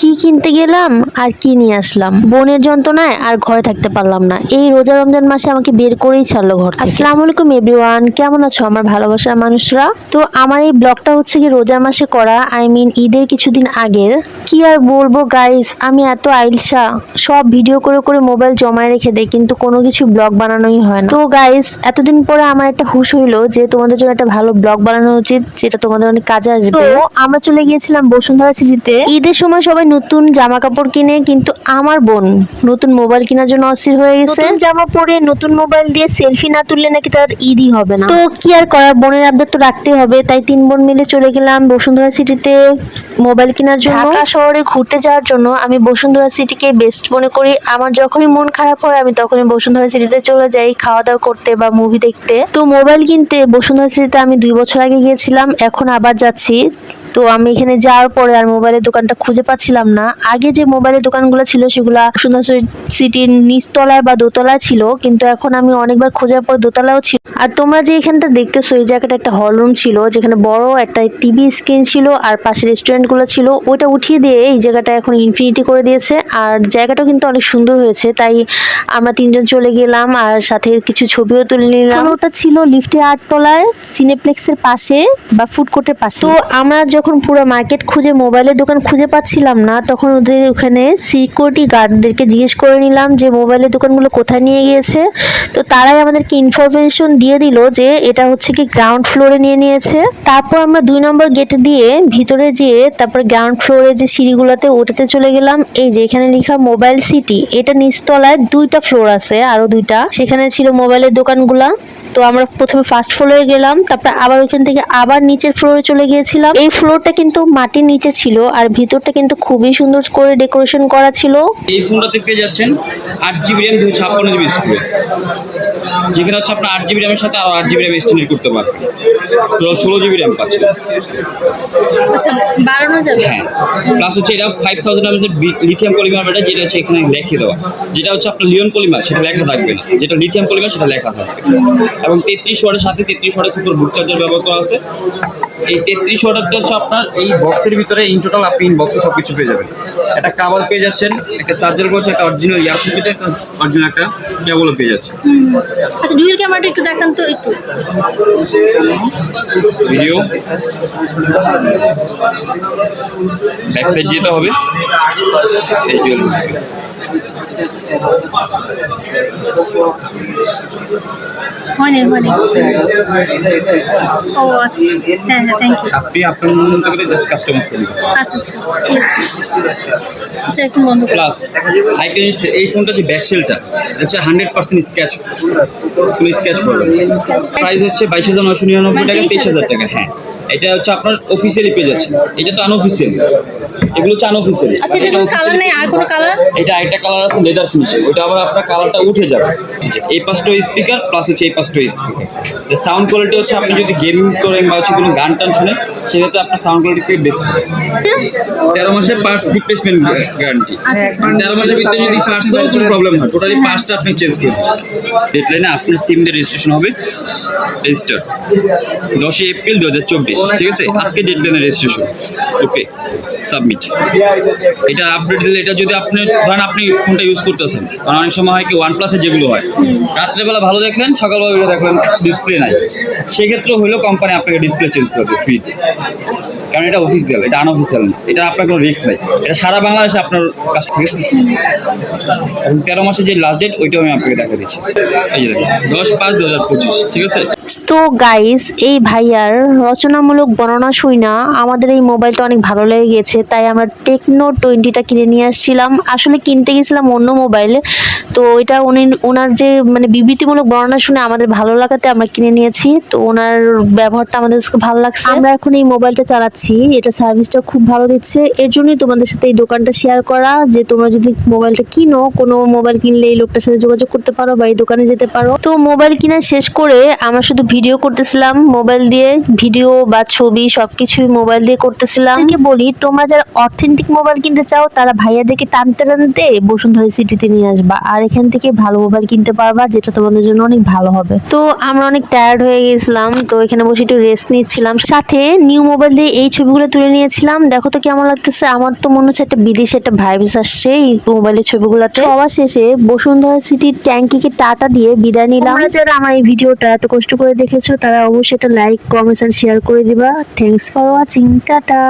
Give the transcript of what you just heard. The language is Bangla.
কি কিনতে গেলাম আর কি নিয়ে আসলাম? বোনের যন্ত্রণায় আর ঘরে থাকতে পারলাম না। এই রোজা রমজান মাসে আমাকে বের করেই ছাড়লো ঘর। আসসালামু আলাইকুম এভরিওয়ান। কেমন আছো? আমার ভালোবাসার মানুষরা। তো আমার এই ব্লগটা হচ্ছে কি রোজার মাসে করা আই মিন ঈদের কিছুদিন আগের। কি আর বলব গাইস আমি এত আইলসা সব ভিডিও করে করে মোবাইল জমায় রেখে দেয় কিন্তু কোনো কিছু ব্লগ বানানোই হয় না। তো গাইস এতদিন পরে আমার একটা হুশ হইল যে তোমাদের জন্য একটা ভালো ব্লগ বানানো উচিত যেটা তোমাদের অনেক কাজে আসবে। তো আমরা চলে গিয়েছিলাম বসুন্ধরা সিটিতে। ঈদের সময় সবাই নতুন জামা কাপড় কিনে কিন্তু আমার বোন নতুন মোবাইল কেনার জন্য অস্থির হয়ে গেছে। নতুন জামা পরে নতুন মোবাইল দিয়ে সেলফি না তুললে নাকি তার ঈদই হবে না। তো কি আর করার বোনের আবদার তো রাখতে হবে। তাই তিন বোন মিলে চলে গেলাম বসুন্ধরা সিটিতে মোবাইল কেনার জন্য। ঢাকা শহরে ঘুরতে যাওয়ার জন্য আমি বসুন্ধরা সিটিকে বেস্ট মনে করি। আমার যখনই মন খারাপ হয় আমি তখনই বসুন্ধরা সিটিতে চলে যাই খাওয়া দাওয়া করতে বা মুভি দেখতে। তো মোবাইল কিনতে বসুন্ধরা সিটিতে আমি দুই বছর আগে গিয়েছিলাম এখন আবার যাচ্ছি। তো আমি এখানে যাওয়ার পরে আর মোবাইলের দোকানটা খুঁজে পাচ্ছিলাম না। আগে যে মোবাইলের দোকানগুলো ছিল সেগুলা সুন্দর সিটির নিচতলায় বা দোতলায় ছিল কিন্তু এখন আমি অনেকবার খোঁজার পর দোতলাও ছিল আর তোমরা যে এখানটা দেখতেছো এই জায়গাটা একটা হল রুম ছিল যেখানে বড় একটা টিভি স্ক্রিন ছিল আর পাশে রেস্টুরেন্টগুলো ছিল। ওইটা উঠিয়ে দিয়ে এই জায়গাটা এখন ইনফিনিটি করে দিয়েছে। আর জায়গাটাও কিন্তু অনেক সুন্দর হয়েছে তাই আমরা তিনজন চলে গেলাম আর সাথে কিছু ছবিও তুলে নিলাম। ওটা ছিল লিফটে আটতলায় সিনেপ্লেক্সের পাশে বা ফুড কোর্টের পাশে। তো আমরা যখন পুরো মার্কেট খুঁজে মোবাইলের দোকান খুঁজে পাচ্ছিলাম না, তখন ওদের ওখানে সিকিউরিটি গার্ডদেরকে জিজ্ঞেস করে নিলাম যে মোবাইলের দোকানগুলো কোথায় নিয়ে গিয়েছে। তো তারাই আমাদেরকে ইনফরমেশন দিয়ে দিল যে এটা হচ্ছে কি গ্রাউন্ড ফ্লোরে নিয়ে নিয়েছে। তারপর আমরা দুই নম্বর গেট দিয়ে ভিতরে যেয়ে তারপর গ্রাউন্ড ফ্লোরে যে সিঁড়িগুলোতে ওটাতে চলে গেলাম, এই যে এখানে লেখা মোবাইল সিটি এটা নিচতলায় দুইটা ফ্লোর আছে আরও দুইটা। সেখানে ছিল মোবাইলের দোকানগুলা। তো আমরা প্রথমে ফার্স্ট ফ্লোরে গেলাম, তারপর আবার ওইখান থেকে আবার নিচের ফ্লোরে চলে গিয়েছিলাম। এই ফ্লোরটা কিন্তু মাটির নিচে ছিল আর ভিতরটা কিন্তু খুবই সুন্দর করে ডেকোরেশন করা ছিল। এই ফোনটাতে পেয়ে যাচ্ছেন আট জিবি র্যাম দুশো ছাপ্পান্ন জিবি স্টোরেজ যেখানে হচ্ছে আপনার আট জিবি র্যামের সাথে আরও আট জিবি র্যাম স্টোরেজ করতে পারবেন। টোটাল ষোলো জিবি র্যাম পাচ্ছে। আচ্ছা বাড়ানো যাবে? হ্যাঁ। প্লাস হচ্ছে এটা five thousand MS lithium polymer battery যেটা হচ্ছে এখানে লেখে দেওয়া যেটা হচ্ছে আপনার লিওন পলিমার সেটা লেখা থাকবে না। যেটা লিথিয়াম পলিমার সেটা লেখা থাকবে এবং তেত্রিশ ওয়ার্ডের সাথে তেত্রিশ ওয়ার্ডের সুপার বুট চার্জার ব্যবহার করা আছে। এই তেত্রিশ ওয়াটারটা হচ্ছে আপনার এই বক্সের ভিতরে ইন টোটাল আপনি ইন বক্সে সব কিছু পেয়ে যাবেন। একটা কাভার পেয়ে যাচ্ছেন একটা চার্জার করছে একটা অরিজিনাল ইয়ারফোন পেয়ে একটা অরিজিনাল একটা কেবলও পেয়ে যাচ্ছে আচ্ছা ডুয়েল ক্যামেরাটা একটু দেখান তো একটু। ভিডিও ব্যাক সাইড যেতে হবে। এই জন্য হয়নি হয়নি। ও আচ্ছা আচ্ছা। হ্যাঁ হ্যাঁ থ্যাংক ইউ আপনি আপনার মতো করে জাস্ট কাস্টমাইজ করে আচ্ছা আচ্ছা আচ্ছা এখন বন্ধ প্লাস আইটেম হচ্ছে এই ফোনটা যে হচ্ছে হান্ড্রেড পার্সেন্ট স্ক্যাচ প্রাইস হচ্ছে বাইশ হাজার নশো নিরানব্বই টাকা তেইশ হাজার টাকা হ্যাঁ। এটা হচ্ছে আপনার অফিসিয়ালি পেজ আছে। এটা তো আনঅফিসিয়াল এগুলো হচ্ছে আনঅফিসিয়ালি আচ্ছা এটা কোনো কালার নাই? আর কোনো কালার এটা একটা কালার আছে লেদার ফিনিশিং ওটা আবার আপনার কালারটা উঠে যাবে। এই পাঁচটা স্পিকার প্লাস হচ্ছে এই পাঁচটা স্পিকার সাউন্ড কোয়ালিটি হচ্ছে আপনি যদি গেমিং করেন বা হচ্ছে কোনো গান টান শুনেন সেক্ষেত্রে আপনার সাউন্ড কোয়ালিটি বেস্ট তেরো মাসের পার্টস রিপ্লেসমেন্ট গ্যারান্টি তেরো মাসের ভিতরে যদি পার্টসেরও কোনো প্রবলেম হয় টোটালি পার্টসটা আপনি চেঞ্জ করবেন। ডেডলাইনে আপনার সিম দিয়ে রেজিস্ট্রেশন হবে। রেজিস্টার দশই এপ্রিল দু হাজার চব্বিশ ঠিক আছে? আজকে ডেডলাইনে রেজিস্ট্রেশন ওকে সাবমিট এটা আপডেট দিলে এটা যদি আপনি ধরেন আপনি ফোনটা ইউজ করতেছেন। কারণ অনেক সময় হয় কি ওয়ান প্লাসের যেগুলো হয়। রাত্রেবেলা ভালো দেখলেন সকালবেলা দেখলেন ডিসপ্লে নাই। সেক্ষেত্রে হলেও কোম্পানি আপনাকে ডিসপ্লে চেঞ্জ করবে ফ্রিতে কারণ এটা অফিসিয়াল এটা আনঅফিসিয়াল না। এটা আপনার কোনো রিস্ক নাই। এটা সারা বাংলাদেশে আপনার ঠিক আছে? এবং তেরো মাসে যে লাস্ট ডেট ওইটাও আমি আপনাকে দেখা দিচ্ছি। এই যে দশ পাঁচ দু হাজার পঁচিশ ঠিক আছে? তো গাইস এই ভাইয়ার রচনামূলক বর্ণনা শুই না। আমাদের এই মোবাইলটা অনেক ভালো লেগে গেছে তাই আমরা টেকনো টোয়েন্টিটা কিনে নিয়ে আসছিলাম। আসলে কিনতে গেছিলাম অন্য মোবাইল তো এটা উনি ওনার যে মানে বিবৃতিমূলক বর্ণনা শুনে আমাদের ভালো লাগাতে আমরা কিনে নিয়েছি। তো ওনার ব্যবহারটা আমাদের ভালো লাগছে। আমরা এখন এই মোবাইলটা চালাচ্ছি এটা সার্ভিসটা খুব ভালো দিচ্ছে। এর জন্যই তোমাদের সাথে এই দোকানটা শেয়ার করা যে তোমরা যদি মোবাইলটা কিনো কোনো মোবাইল কিনলে এই লোকটার সাথে যোগাযোগ করতে পারো বা এই দোকানে যেতে পারো। তো মোবাইল কিনা শেষ করে আমরা শুধু ভিডিও করতেছিলাম মোবাইল দিয়ে ভিডিও বা ছবি সবকিছুই মোবাইল দিয়ে করতেছিলাম। কি বলি তোমরা যারা অথেন্টিক মোবাইল কিনতে চাও তারা ভাইয়াদেরকে টানতে টানতে বসুন্ধরা সিটিতে নিয়ে আসবা। আর এখান থেকে ভালো মোবাইল কিনতে পারবা যেটা তোমাদের জন্য অনেক ভালো হবে। তো আমরা অনেক টায়ার্ড হয়ে গেছিলাম তো এখানে বসে একটু রেস্ট নিচ্ছিলাম। সাথে নিউ মোবাইল দিয়ে এই ছবিগুলো তুলে নিয়েছিলাম। দেখো তো কেমন লাগতেছে? আমার তো মনে হচ্ছে একটা বিদেশে একটা ভাইবস আসছে এই মোবাইলের ছবিগুলোতে। সবার শেষে বসুন্ধরা সিটির ট্যাঙ্কিকে টাটা দিয়ে বিদায় নিলাম। যারা আমার এই ভিডিওটা এত কষ্ট করে দেখেছ তারা অবশ্যই একটা লাইক কমেন্টস এন্ড শেয়ার করে দিবা। Thanks for watching tata!